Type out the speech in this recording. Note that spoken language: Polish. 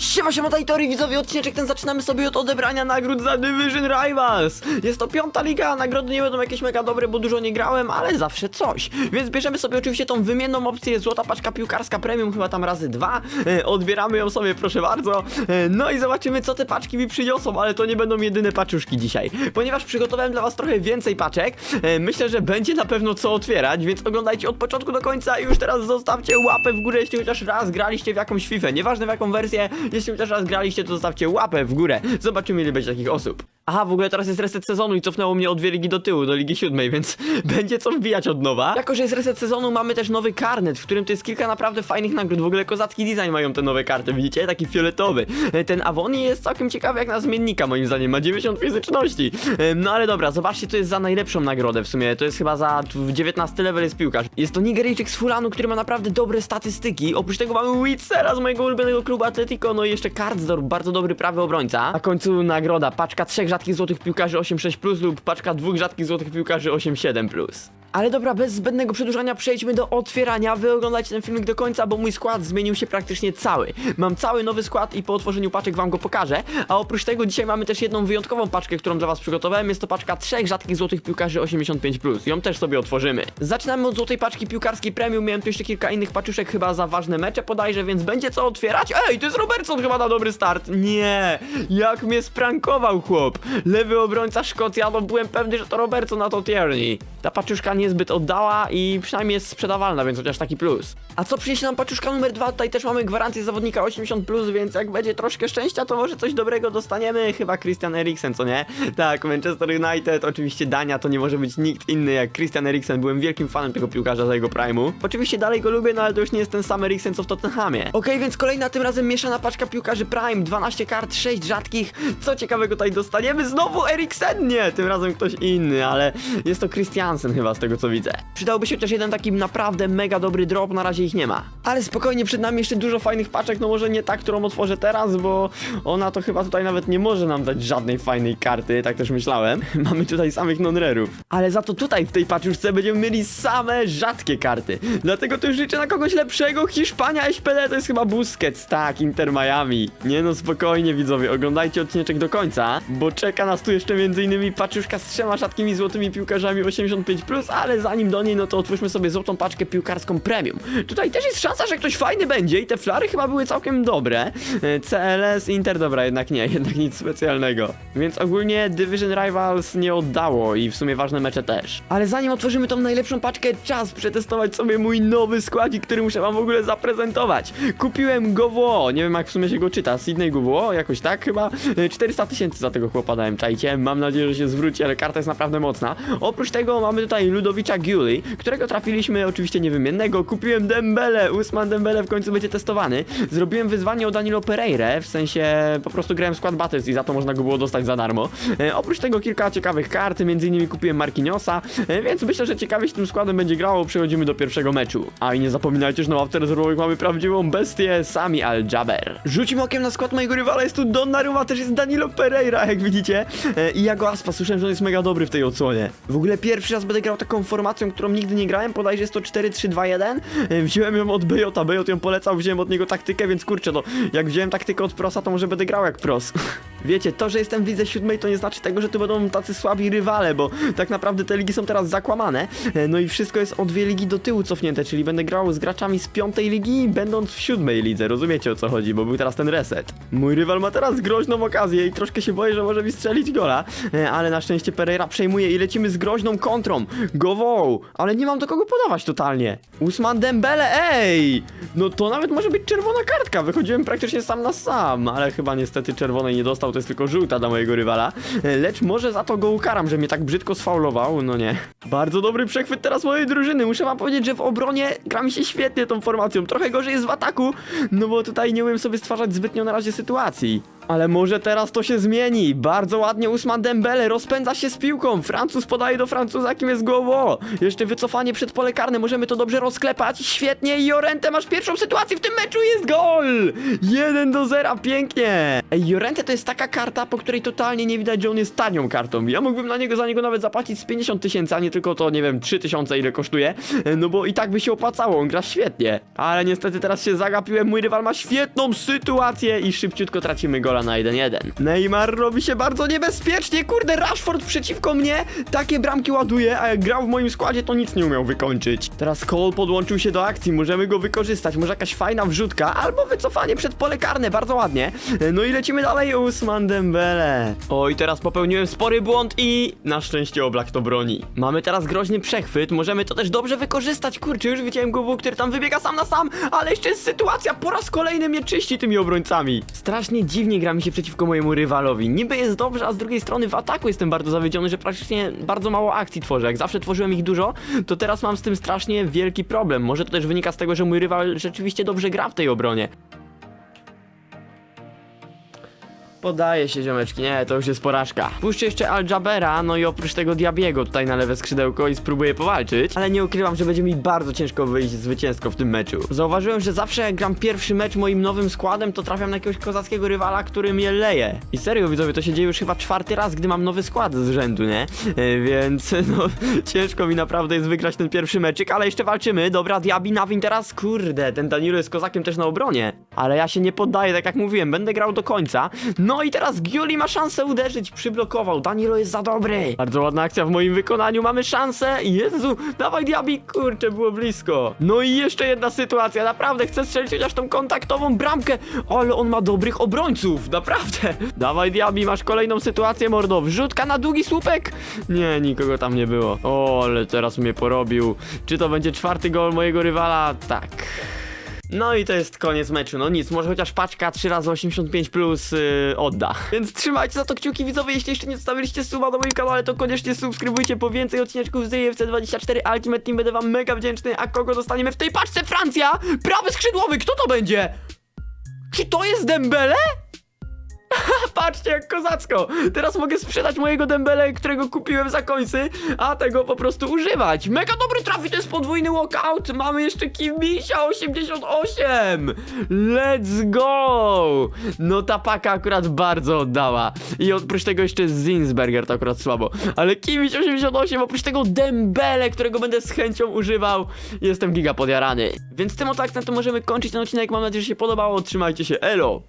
Siema, siema, Tajtory, widzowie, odcineczek ten zaczynamy sobie od odebrania nagród za Division Rivals. Jest to piąta liga, nagrody nie będą jakieś mega dobre, bo dużo nie grałem, ale zawsze coś. Więc bierzemy sobie oczywiście tą wymienną opcję, złota paczka piłkarska premium, chyba tam razy dwa. E, odbieramy ją sobie, proszę bardzo. E, no i zobaczymy, co te paczki mi przyniosą, ale to nie będą jedyne paczuszki dzisiaj. Ponieważ przygotowałem dla was trochę więcej paczek, e, myślę, że będzie na pewno co otwierać, więc oglądajcie od początku do końca i już teraz zostawcie łapę w górę, jeśli chociaż raz graliście w jakąś FIFA. Nieważne w jaką wersję, jeśli chociaż raz graliście, to zostawcie łapę w górę. Zobaczymy, ile będzie takich osób. Aha, w ogóle teraz jest reset sezonu i cofnęło mnie o dwie ligi do tyłu, do ligi siódmej, więc będzie co wbijać od nowa. Jako, że jest reset sezonu, mamy też nowy karnet, w którym to jest kilka naprawdę fajnych nagród. W ogóle kozacki design mają te nowe karty, widzicie? Taki fioletowy. E, Ten Avoni jest całkiem ciekawy jak na zmiennika, moim zdaniem. Ma 90 fizyczności. E, No ale dobra, zobaczcie, to jest za najlepszą nagrodę w sumie. To jest chyba za w 19 level jest piłkarz. Jest to Nigeryjczyk z Fulanu, który ma naprawdę dobre statystyki. Oprócz tego mamy Witzera z mojego ulubionego klubu Atletico, no i jeszcze Kardsdorp, bardzo dobry prawy obrońca. Na końcu nagroda, paczka trzech złotych piłkarzy 8-6+, plus lub paczka dwóch rzadkich złotych piłkarzy 8-7+. plus. Ale dobra, bez zbędnego przedłużania przejdźmy do otwierania. Wy oglądajcie ten filmik do końca, bo mój skład zmienił się praktycznie cały. Mam cały nowy skład i po otworzeniu paczek wam go pokażę. A oprócz tego dzisiaj mamy też jedną wyjątkową paczkę, którą dla was przygotowałem. Jest to paczka trzech rzadkich złotych piłkarzy 85+. Ją też sobie otworzymy. Zaczynamy od złotej paczki piłkarskiej premium. Miałem tu jeszcze kilka innych paczuszek chyba za ważne mecze podajże, więc będzie co otwierać. Ej, to jest Robertson chyba na dobry start. Nie, jak mnie sprankował chłop. Lewy obrońca Szkocja, no byłem pewny, że to Robertson na to Tierney. Ta paczuszka niezbyt oddała i przynajmniej jest sprzedawalna, więc chociaż taki plus. A co przyniesie nam paczuszka numer dwa? Tutaj też mamy gwarancję zawodnika 80+, plus, więc jak będzie troszkę szczęścia, to może coś dobrego dostaniemy. Chyba Christian Eriksen, co nie? Tak, Manchester United, oczywiście Dania, to nie może być nikt inny jak Christian Eriksen. Byłem wielkim fanem tego piłkarza za jego prime'u. Oczywiście dalej go lubię, no ale to już nie jest ten sam Eriksen, co w Tottenhamie. Okej, więc kolejna tym razem mieszana paczka piłkarzy Prime, 12 kart, 6 rzadkich. Co ciekawego tutaj dostaniemy? Znowu Eriksen? Nie, tym razem ktoś inny, ale jest to Christiansen chyba z tego co widzę. Przydałby się chociaż jeden taki naprawdę mega dobry drop, na razie ich nie ma. Ale spokojnie, przed nami jeszcze dużo fajnych paczek, no może nie ta, którą otworzę teraz, bo ona to chyba tutaj nawet nie może nam dać żadnej fajnej karty, tak też myślałem. Mamy tutaj samych non-rarów. Ale za to tutaj w tej paczuszce będziemy mieli same rzadkie karty. Dlatego to już liczę na kogoś lepszego. Hiszpania, SPD to jest chyba Busquets, tak, Inter Miami. Nie no, spokojnie widzowie, oglądajcie odcineczek do końca, bo czeka nas tu jeszcze innymi paczuszka z trzema rzadkimi złotymi piłkarzami 85+, ale zanim do niej, no to otwórzmy sobie złotą paczkę piłkarską premium. Tutaj też jest szansa, że ktoś fajny będzie i te flary chyba były całkiem dobre. E, CLS, Inter, dobra, jednak nie, jednak nic specjalnego. Więc ogólnie Division Rivals nie oddało i w sumie ważne mecze też. Ale zanim otworzymy tą najlepszą paczkę, czas przetestować sobie mój nowy składzik, który muszę wam w ogóle zaprezentować. Kupiłem Gowo, nie wiem jak w sumie się go czyta, Sydney Gowo, jakoś tak chyba. E, 400 tysięcy za tego chłopa dałem, czajcie. Mam nadzieję, że się zwróci, ale karta jest naprawdę mocna. Oprócz tego mamy tutaj Ludowicza Giuli, którego trafiliśmy oczywiście niewymiennego. Kupiłem Dembele, Usman Dembele w końcu będzie testowany. Zrobiłem wyzwanie o Danilo Pereire, w sensie po prostu grałem skład Battles i za to można go było dostać za darmo. E, oprócz tego kilka ciekawych kart, między innymi kupiłem Marquinhosa, e, więc myślę, że ciekawie się tym składem będzie grało. Przechodzimy do pierwszego meczu. A i nie zapominajcie, że na ławce rezerwowych mamy prawdziwą bestię, Sami Al-Jaber. Rzucimy okiem na skład mojego rywala, jest tu Donnarumma, też jest Danilo Pereira, jak widzicie. E, I Jago Aspa, słyszałem, że on jest mega dobry w tej odsłonie. W ogóle pierwszy raz będę grał taką formacją, którą nigdy nie grałem, podajże jest to 4-3-2-1. E, Wziąłem ją od Bejota, Bejot ją polecał, wziąłem od niego taktykę, więc kurczę, no jak wziąłem taktykę od Prosa, to może będę grał jak Pros. Wiecie, to, że jestem w lidze siódmej, to nie znaczy tego, że tu będą tacy słabi rywale, bo tak naprawdę te ligi są teraz zakłamane. E, No i wszystko jest o dwie ligi do tyłu cofnięte, czyli będę grał z graczami z piątej ligi, będąc w siódmej lidze. Rozumiecie o co chodzi, bo był teraz ten reset. Mój rywal ma teraz groźną okazję i troszkę się boję, że może mi strzelić gola, E, ale na szczęście Pereira przejmuje i lecimy z groźną kontrą. Gowoł, ale nie mam do kogo podawać totalnie. Usman Dembele, ej! No to nawet może być czerwona kartka, wychodziłem praktycznie sam na sam, ale chyba niestety czerwonej nie dostał, to jest tylko żółta dla mojego rywala. Lecz może za to go ukaram, że mnie tak brzydko sfaulował, no nie. Bardzo dobry przechwyt teraz mojej drużyny, muszę wam powiedzieć, że w obronie gra mi się świetnie tą formacją, trochę gorzej jest w ataku, no bo tutaj nie umiem sobie stwarzać zbytnio na razie sytuacji. Ale może teraz to się zmieni. Bardzo ładnie Usman Dembele rozpędza się z piłką. Francuz podaje do Francuza, kim jest głowo. Jeszcze wycofanie przed pole karne. Możemy to dobrze rozklepać. Świetnie. I Jorente masz pierwszą sytuację w tym meczu. Jest gol! 1 do 0. Pięknie. Ej, Jorente to jest taka karta, po której totalnie nie widać, że on jest tanią kartą. Ja mógłbym na niego za niego nawet zapłacić z 50 tysięcy, a nie tylko to, nie wiem, 3 tysiące ile kosztuje. E, No bo i tak by się opłacało. On gra świetnie. Ale niestety teraz się zagapiłem. Mój rywal ma świetną sytuację i szybciutko tracimy gola na 1-1. Neymar robi się bardzo niebezpiecznie. Kurde, Rashford przeciwko mnie takie bramki ładuje, a jak grał w moim składzie, to nic nie umiał wykończyć. Teraz Cole podłączył się do akcji. Możemy go wykorzystać. Może jakaś fajna wrzutka albo wycofanie przed pole karne. Bardzo ładnie. No i lecimy dalej. Usman Dembele. Oj, teraz popełniłem spory błąd i na szczęście Oblak to broni. Mamy teraz groźny przechwyt. Możemy to też dobrze wykorzystać. Kurczę, już widziałem go, który tam wybiega sam na sam, ale jeszcze jest sytuacja. Po raz kolejny mnie czyści tymi obrońcami. Strasznie dziwnie gra mi się przeciwko mojemu rywalowi. Niby jest dobrze, a z drugiej strony w ataku jestem bardzo zawiedziony, że praktycznie bardzo mało akcji tworzę. Jak zawsze tworzyłem ich dużo, to teraz mam z tym strasznie wielki problem. Może to też wynika z tego, że mój rywal rzeczywiście dobrze gra w tej obronie. Podaje się ziomeczki, nie, to już jest porażka. Puszczę jeszcze Al Jabera, no i oprócz tego Diabiego tutaj na lewe skrzydełko i spróbuję powalczyć. Ale nie ukrywam, że będzie mi bardzo ciężko wyjść zwycięsko w tym meczu. Zauważyłem, że zawsze jak gram pierwszy mecz moim nowym składem, to trafiam na jakiegoś kozackiego rywala, który mnie leje. I serio widzowie, to się dzieje już chyba czwarty raz, gdy mam nowy skład z rzędu, nie? E, Więc no, ciężko mi naprawdę jest wygrać ten pierwszy meczyk, ale jeszcze walczymy. Dobra, Diabi, Nawin teraz, kurde, ten Danilo jest kozakiem też na obronie. Ale ja się nie poddaję, tak jak mówiłem, będę grał do końca. No i teraz Giuli ma szansę uderzyć, przyblokował. Danilo jest za dobry. Bardzo ładna akcja w moim wykonaniu, mamy szansę. Jezu, dawaj Diabi, kurczę, było blisko. No i jeszcze jedna sytuacja, naprawdę chcę strzelić chociaż tą kontaktową bramkę, ale on ma dobrych obrońców, naprawdę. Dawaj Diabi, masz kolejną sytuację, mordo. Wrzutka na długi słupek. Nie, nikogo tam nie było. O, ale teraz mnie porobił. Czy to będzie czwarty gol mojego rywala? Tak. No i to jest koniec meczu, no nic, może chociaż paczka 3 razy 85 plus yy, odda. Więc trzymajcie za to kciuki widzowie, jeśli jeszcze nie zostawiliście suba na moim kanale, to koniecznie subskrybujcie po więcej odcineczków z DFC 24 Ultimate Team, będę wam mega wdzięczny, a kogo dostaniemy w tej paczce? Francja! Prawy skrzydłowy, kto to będzie? Czy to jest Dembele? Patrzcie jak kozacko! Teraz mogę sprzedać mojego Dembele, którego kupiłem za końcy, a tego po prostu używać. Mega dobry trafi, to jest podwójny walkout. Mamy jeszcze Kimisia 88. Let's go! No ta paka akurat bardzo oddała. I oprócz tego jeszcze Zinsberger to akurat słabo. Ale Kimś 88, oprócz tego Dembele, którego będę z chęcią używał. Jestem giga podjarany. Więc tym oto akcentem możemy kończyć ten odcinek. Mam nadzieję, że się podobało. Trzymajcie się, elo!